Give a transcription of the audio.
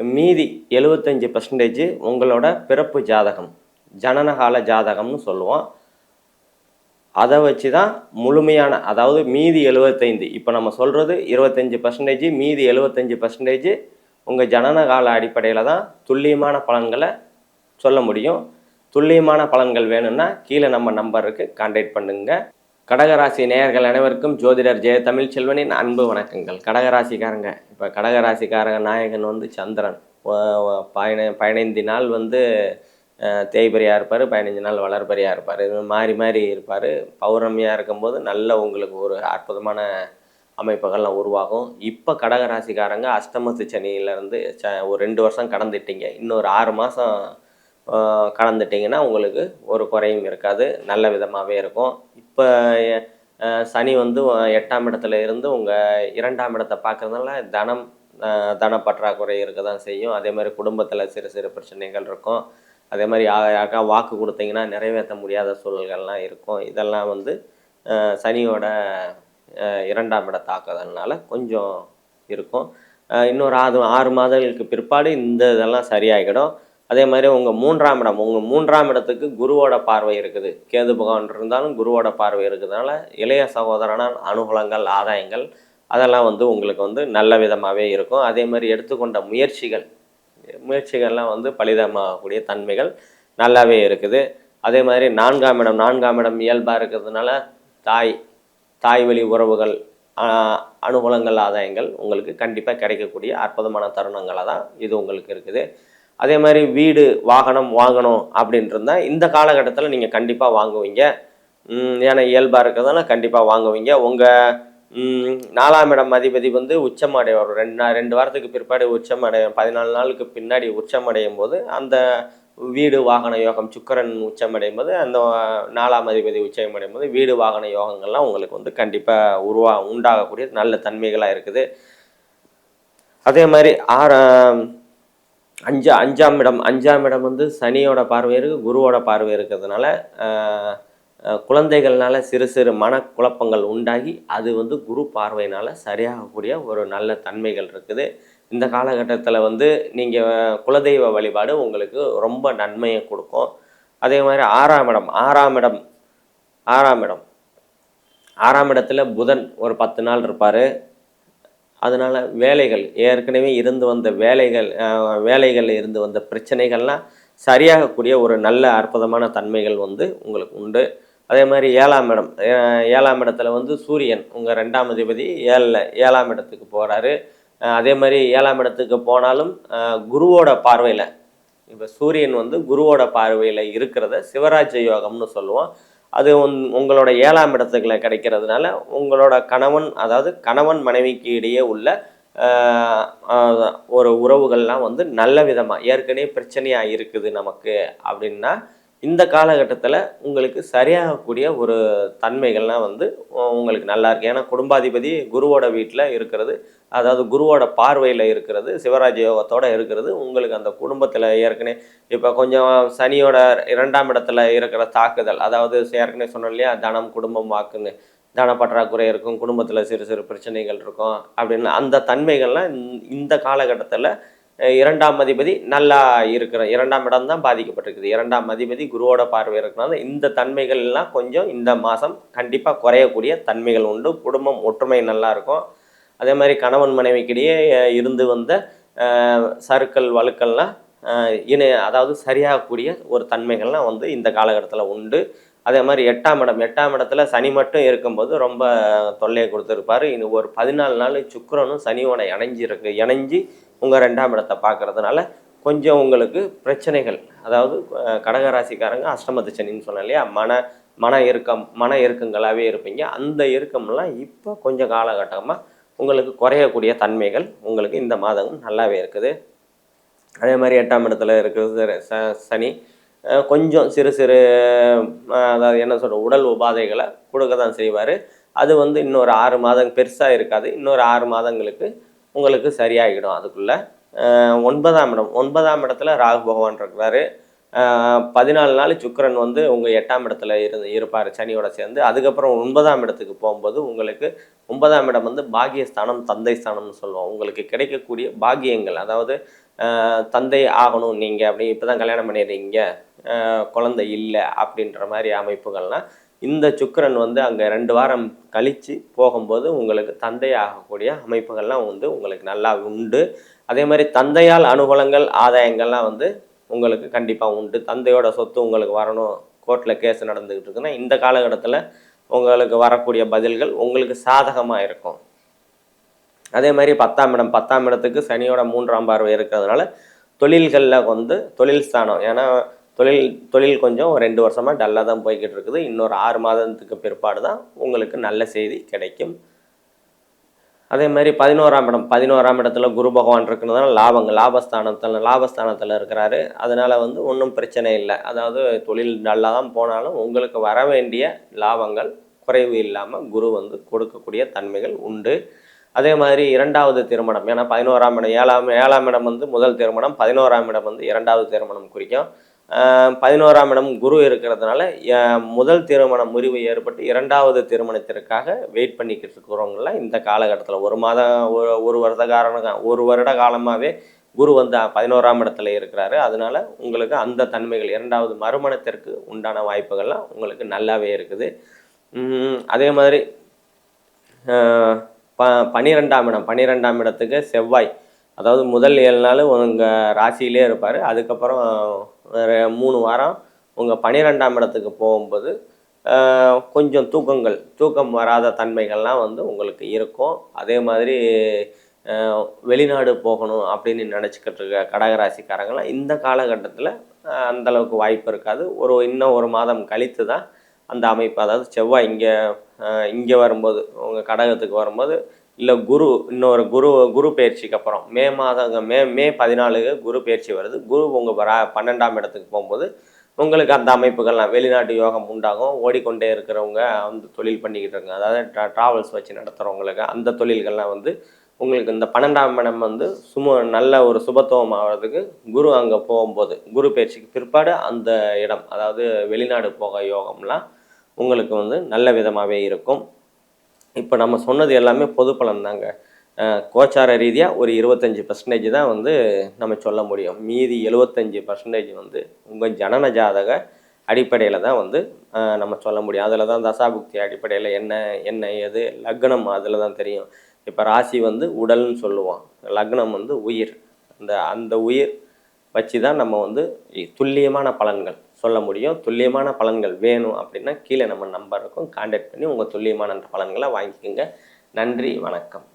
மீதி எழுபத்தஞ்சி பர்சன்டேஜ் உங்களோட பிறப்பு ஜாதகம் ஜனனகால ஜாதகம்னு சொல்லுவோம். அதை வச்சு தான் முழுமையான அதாவது மீதி எழுபத்தைந்து இப்போ நம்ம சொல்கிறது இருபத்தஞ்சி பர்சன்டேஜ் மீதி எழுபத்தஞ்சி பர்சன்டேஜ் உங்கள் ஜனனகால அடிப்படையில் தான் துல்லியமான பலன்களை சொல்ல முடியும். துல்லியமான பலன்கள் வேணும்னா கீழே நம்ம நம்பருக்கு கான்டாக்ட் பண்ணுங்கள் கடகராசி நேயர்கள் அனைவருக்கும் ஜோதிடர் ஜெய தமிழ் செல்வனின் அன்பு வணக்கங்கள். கடகராசிக்காரங்க இப்போ கடகராசிக்காரங்க நாயகன் வந்து சந்திரன். பயண பதினைந்து நாள் வந்து அஹ், இருப்பார் பதினஞ்சு நாள் வளர்பரியாக இருப்பார். இது மாறி மாறி இருப்பார். பௌர்ணமியாக இருக்கும்போது நல்ல உங்களுக்கு ஒரு அற்புதமான அமைப்புகள்லாம் உருவாகும். இப்போ கடகராசிக்காரங்க அஷ்டமத்து சனியிலேருந்து ச ஒரு ரெண்டு வருஷம் கடந்துட்டீங்க. இன்னொரு ஆறு மாதம் கடந்துட்டிங்கன்னா உங்களுக்கு ஒரு குறையும் இருக்காது. நல்ல விதமாகவே இருக்கும். இப்போ சனி வந்து எட்டாம் இடத்துல இருந்து உங்கள் இரண்டாம் இடத்தை பார்க்கறதுனால தனம் தன பற்றாக்குறை இருக்க தான் செய்யும். அதே மாதிரி குடும்பத்தில் சிறு சிறு பிரச்சனைகள் இருக்கும். அதே மாதிரி யா- யாருக்கா வாக்கு கொடுத்தீங்கன்னா நிறைவேற்ற முடியாத சூழல்கள்லாம் இருக்கும். இதெல்லாம் வந்து சனியோட இரண்டாம் இட தாக்குதல்னால கொஞ்சம் இருக்கும். இன்னொரு ஆறு ஆறு மாதங்களுக்கு பிற்பாடு இந்த இதெல்லாம் சரியாகிடும் அதே மாதிரி உங்கள் மூன்றாம் இடம் உங்கள் மூன்றாம் இடத்துக்கு குருவோட பார்வை இருக்குது. கேது பகவான் இருந்தாலும் குருவோட பார்வை இருக்கிறதுனால இளைய சகோதரனால் அனுகூலங்கள் ஆதாயங்கள் அதெல்லாம் வந்து உங்களுக்கு வந்து நல்ல விதமாகவே இருக்கும். அதே மாதிரி எடுத்துக்கொண்ட முயற்சிகள் முயற்சிகள்லாம் வந்து பலிதமாகக்கூடிய தன்மைகள் நல்லாவே இருக்குது. அதே மாதிரி நான்காம் இடம் நான்காம் இடம் இயல்பாக இருக்கிறதுனால தாய் தாய் வழி உறவுகள் அனுகூலங்கள் ஆதாயங்கள் உங்களுக்கு கண்டிப்பாக கிடைக்கக்கூடிய அற்புதமான தருணங்களாக தான் இது உங்களுக்கு இருக்குது. அதே மாதிரி வீடு வாகனம் வாங்கணும் அப்படின்ட்டு இந்த காலகட்டத்தில் நீங்கள் கண்டிப்பாக வாங்குவீங்க. ஏன்னா இயல்பாக இருக்கிறதுனால கண்டிப்பாக வாங்குவீங்க. உங்கள் நாலாம் இடம் அதிபதி வந்து உச்சமடைய ஒரு ரெண்டு நா ரெண்டு வாரத்துக்கு பிற்பாடு உச்சமடையும் பதினாலு நாளுக்கு பின்னாடி உச்சமடையும் போது அந்த வீடு வாகன யோகம் சுக்கிரன் உச்சமடையும் போது அந்த நாலாம் அதிபதி உச்சமடையும் போது வீடு வாகன யோகங்கள்லாம் உங்களுக்கு வந்து கண்டிப்பாக உருவா உண்டாகக்கூடிய நல்ல தன்மைகளாக இருக்குது. அதே மாதிரி ஆறாம் அஞ்சா அஞ்சாம் இடம் அஞ்சாம் இடம் வந்து சனியோட பார்வை இருக்குது குருவோட பார்வை இருக்கிறதுனால குழந்தைகள்னால சிறு சிறு மனக்குழப்பங்கள் உண்டாகி அது வந்து குரு பார்வையினால் சரியாகக்கூடிய ஒரு நல்ல தன்மைகள் இருக்குது. இந்த காலகட்டத்தில் வந்து நீங்கள் குலதெய்வ வழிபாடு உங்களுக்கு ரொம்ப நன்மையை கொடுக்கும். அதே மாதிரி ஆறாம் இடம் ஆறாம் இடம் ஆறாம் இடம். ஆறாம் இடத்துல புதன் ஒரு பத்து நாள் இருப்பார். அதனால் வேலைகள் ஏற்கனவே இருந்து வந்த வேலைகள் வேலைகளில் இருந்து வந்த பிரச்சனைகள்லாம் சரியாகக்கூடிய ஒரு நல்ல அற்புதமான தன்மைகள் வந்து உங்களுக்கு உண்டு. அதே மாதிரி ஏழாம் இடம் ஏழாம் இடத்துல வந்து சூரியன் உங்கள் ரெண்டாம் அதிபதி ஏழில் ஏழாம் இடத்துக்கு போகிறாரு அதே மாதிரி ஏழாம் இடத்துக்கு போனாலும் குருவோட பார்வையில் இப்போ சூரியன் வந்து குருவோட பார்வையில் இருக்கிறத சிவராஜ யோகம்னு சொல்லுவோம். அது உன்- உங்களோட ஏழாம் இடத்துக்குள்ள கிடைக்கிறதுனால உங்களோட கணவன் அதாவது கணவன் மனைவிக்கு இடையே உள்ள ஒரு உறவுகள்லாம் வந்து நல்ல விதமாக ஏற்கனவே பிரச்சனையாக இருக்குது நமக்கு அப்படின்னா இந்த காலகட்டத்தில் உங்களுக்கு சரியாகக்கூடிய ஒரு தன்மைகள்லாம் வந்து உங்களுக்கு நல்லா இருக்கு. ஏன்னா குடும்பாதிபதி குருவோட வீட்டில் இருக்கிறது அதாவது குருவோட பார்வையில் இருக்கிறது சிவராஜ யோகத்தோட இருக்கிறது உங்களுக்கு அந்த குடும்பத்தில் ஏற்கனவே இப்போ கொஞ்சம் சனியோட இரண்டாம் இடத்துல இருக்கிற தாக்குதல் அதாவது ஏற்கனவே சொன்னோம் இல்லையா தனம் குடும்பம் வாக்குன்னு தன பற்றாக்குறை இருக்கும் குடும்பத்தில் சிறு சிறு பிரச்சனைகள் இருக்கும் அப்படின்னு அந்த தன்மைகள்லாம் இந்த காலகட்டத்தில் இரண்டாம் அதிபதி நல்லா இருக்கிற இரண்டாம் இடம் தான் பாதிக்கப்பட்டிருக்குது. இரண்டாம் அதிபதி குருவோட பார்வை இருக்கிறனால இந்த தன்மைகள் எல்லாம் கொஞ்சம் இந்த மாதம் கண்டிப்பாக குறையக்கூடிய தன்மைகள் உண்டு. குடும்பம் ஒற்றுமை நல்லா இருக்கும். அதே மாதிரி கணவன் மனைவிக்கிடையே இருந்து வந்த சருக்கள் வழுக்கள்லாம் இணை அதாவது சரியாகக்கூடிய ஒரு தன்மைகள்லாம் வந்து இந்த காலகட்டத்தில் உண்டு. அதே மாதிரி எட்டாம் இடம் எட்டாம் இடத்துல சனி மட்டும் இருக்கும்போது ரொம்ப தொல்லையை கொடுத்துருப்பாரு. இன்னும் ஒரு பதினாலு நாள் சுக்கரனும் சனியோட இணைஞ்சிருக்கு இணைஞ்சி உங்கள் ரெண்டாம் இடத்தை பார்க்குறதுனால கொஞ்சம் உங்களுக்கு பிரச்சனைகள் அதாவது கடகராசிக்காரங்க அஷ்டமத்து சனின்னு சொன்னேன் இல்லையா? மன மன இறுக்கம் மன இறுக்கங்களாகவே இருப்பீங்க. அந்த இறுக்கம்லாம் இப்போ கொஞ்சம் காலகட்டமாக உங்களுக்கு குறையக்கூடிய தன்மைகள் உங்களுக்கு இந்த மாதம் நல்லாவே இருக்குது. அதே மாதிரி எட்டாம் இடத்துல இருக்கிறது ச- சனி கொஞ்சம் சிறு சிறு அதாவது என்ன சொல்கிற உடல் உபாதைகளை கொடுக்க தான் செய்வார். அது வந்து இன்னொரு ஆறு மாதம் பெருசாக இருக்காது. இன்னொரு ஆறு மாதங்களுக்கு உங்களுக்கு சரியாகிடும். அதுக்குள்ளே ஒன்பதாம் இடம். ஒன்பதாம் இடத்துல ராகு பகவான் இருக்கிறாரு. பதினாலு நாள் சுக்கரன் வந்து உங்கள் எட்டாம் இடத்துல இருந்து இருப்பார் சனியோட சேர்ந்து. அதுக்கப்புறம் ஒன்பதாம் இடத்துக்கு போகும்போது உங்களுக்கு ஒன்பதாம் இடம் வந்து பாகியஸ்தானம் தந்தை ஸ்தானம்னு சொல்லுவோம். உங்களுக்கு கிடைக்கக்கூடிய பாகியங்கள் அதாவது தந்தை ஆகணும் நீங்கள் அப்படி இப்போ தான் கல்யாணம் பண்ணிடுறீங்க. குழந்தை இல்லை அப்படின்ற மாதிரி அமைப்புகள்லாம் இந்த சுக்கரன் வந்து அங்கே ரெண்டு வாரம் கழித்து போகும்போது உங்களுக்கு தந்தை ஆகக்கூடிய அமைப்புகள்லாம் வந்து உங்களுக்கு நல்லா உண்டு. அதே மாதிரி தந்தையால் அனுகூலங்கள் ஆதாயங்கள்லாம் வந்து உங்களுக்கு கண்டிப்பாக உண்டு. தந்தையோட சொத்து உங்களுக்கு வரணும். கோர்ட்டில் கேஸ் நடந்துக்கிட்டு இருக்குன்னா இந்த காலகட்டத்தில் உங்களுக்கு வரக்கூடிய பதில்கள் உங்களுக்கு சாதகமாக இருக்கும். அதே மாதிரி பத்தாம் இடம் பத்தாம் இடத்துக்கு சனியோட மூன்றாம் பார்வை இருக்கிறதுனால தொழில்களில் வந்து தொழில் ஸ்தானம். ஏன்னா தொழில் தொழில் கொஞ்சம் ரெண்டு வருஷமாக டல்லாக தான் போய்கிட்டு இருக்குது இன்னொரு ஆறு மாதத்துக்கு பிற்பாடு தான் உங்களுக்கு நல்ல செய்தி கிடைக்கும். அதே மாதிரி பதினோராம் இடம் பதினோராம் இடத்துல குரு பகவான் இருக்கிறதுனால லாபங்கள் லாபஸ்தானத்தில் லாபஸ்தானத்தில் இருக்கிறாரு. அதனால் வந்து ஒன்றும் பிரச்சனை இல்லை. அதாவது தொழில் நல்லா தான் போனாலும் உங்களுக்கு வர வேண்டிய லாபங்கள் குறைவு இல்லாமல் குரு வந்து கொடுக்கக்கூடிய தன்மைகள் உண்டு. அதே மாதிரி இரண்டாவது திருமணம் ஏன்னா பதினோராம் இடம் ஏழாம் ஏழாம் இடம் வந்து முதல் திருமணம் பதினோராம் இடம் வந்து இரண்டாவது திருமணம் குறிக்கும். பதினோராம் இடம் குரு இருக்கிறதுனால முதல் திருமணம் முறிவு ஏற்பட்டு இரண்டாவது திருமணத்திற்காக வெயிட் பண்ணிக்கிட்டு இருக்கிறவங்கள இந்த காலகட்டத்தில் ஒரு மாதம் ஒரு ஒரு வருட காரணம் ஒரு வருட காலமாகவே குரு வந்து பதினோராம் இடத்துல இருக்கிறாரு. அதனால உங்களுக்கு அந்த தன்மைகள் இரண்டாவது மறுமணத்திற்கு உண்டான வாய்ப்புகள்லாம் உங்களுக்கு நல்லாவே இருக்குது. அதே மாதிரி ப பனிரெண்டாம் இடம் பன்னிரெண்டாம் இடத்துக்கு செவ்வாய் அதாவது முதல் ஏழு நாள் உங்கள் ராசியிலே இருப்பார். அதுக்கப்புறம் மூணு வாரம் உங்கள் பன்னிரெண்டாம் இடத்துக்கு போகும்போது கொஞ்சம் தூக்கங்கள் தூக்கம் வராத தன்மைகள்லாம் வந்து உங்களுக்கு இருக்கும். அதே மாதிரி வெளிநாடு போகணும் அப்படின்னு நினச்சிக்கிட்டு இருக்க கடகராசிக்காரங்களாம் இந்த காலகட்டத்தில் அந்தளவுக்கு வாய்ப்பு இருக்காது. ஒரு இன்னும் ஒரு மாதம் கழித்து தான் அந்த அமைப்பு அதாவது செவ்வாய் இங்கே இங்கே வரும்போது உங்கள் கடகத்துக்கு வரும்போது இல்லை குரு இன்னொரு குரு குரு பயிற்சிக்கு அப்புறம் மே மாதம் மே மே பதினாலுக்கு குரு பயிற்சி வருது. குரு உங்கள் வர பன்னெண்டாம் இடத்துக்கு போகும்போது உங்களுக்கு அந்த அமைப்புகள்லாம் வெளிநாட்டு யோகம் உண்டாகும். ஓடிக்கொண்டே இருக்கிறவங்க வந்து தொழில் பண்ணிக்கிட்டு இருக்காங்க. அதாவது ட்ரா ட்ராவல்ஸ் வச்சு நடத்துகிறவங்களுக்கு அந்த தொழில்கள்லாம் வந்து உங்களுக்கு இந்த பன்னெண்டாம் இடம் வந்து சும நல்ல ஒரு சுபத்துவம் ஆகிறதுக்கு குரு அங்கே போகும்போது குரு பயிற்சிக்கு பிற்பாடு அந்த இடம் அதாவது வெளிநாடு போக யோகம்லாம் உங்களுக்கு வந்து நல்ல விதமாகவே இருக்கும். இப்போ நம்ம சொன்னது எல்லாமே பொது பலன் தாங்க. கோச்சார ரீதியாக ஒரு இருபத்தஞ்சி பர்சன்டேஜ் தான் வந்து நம்ம சொல்ல முடியும். மீதி எழுபத்தஞ்சி பர்சன்டேஜ் வந்து உங்கள் ஜனன ஜாதக அடிப்படையில் தான் வந்து நம்ம சொல்ல முடியும். அதில் தான் தசாபுக்தி அடிப்படையில் என்ன என்ன எது லக்னம் அதில் தான் தெரியும். இப்போ ராசி வந்து உடல்னு சொல்லுவோம். லக்னம் வந்து உயிர். அந்த அந்த உயிர் வச்சு தான் நம்ம வந்து துல்லியமான பலன்கள். சொல்ல முடியும். துல்லியமான பலன்கள் வேணும் அப்படின்னா கீழே நம்ம நம்பருக்கும் காண்டாக்ட் பண்ணி உங்கள் துல்லியமான பலன்களை வாங்கிக்கோங்க. நன்றி வணக்கம்.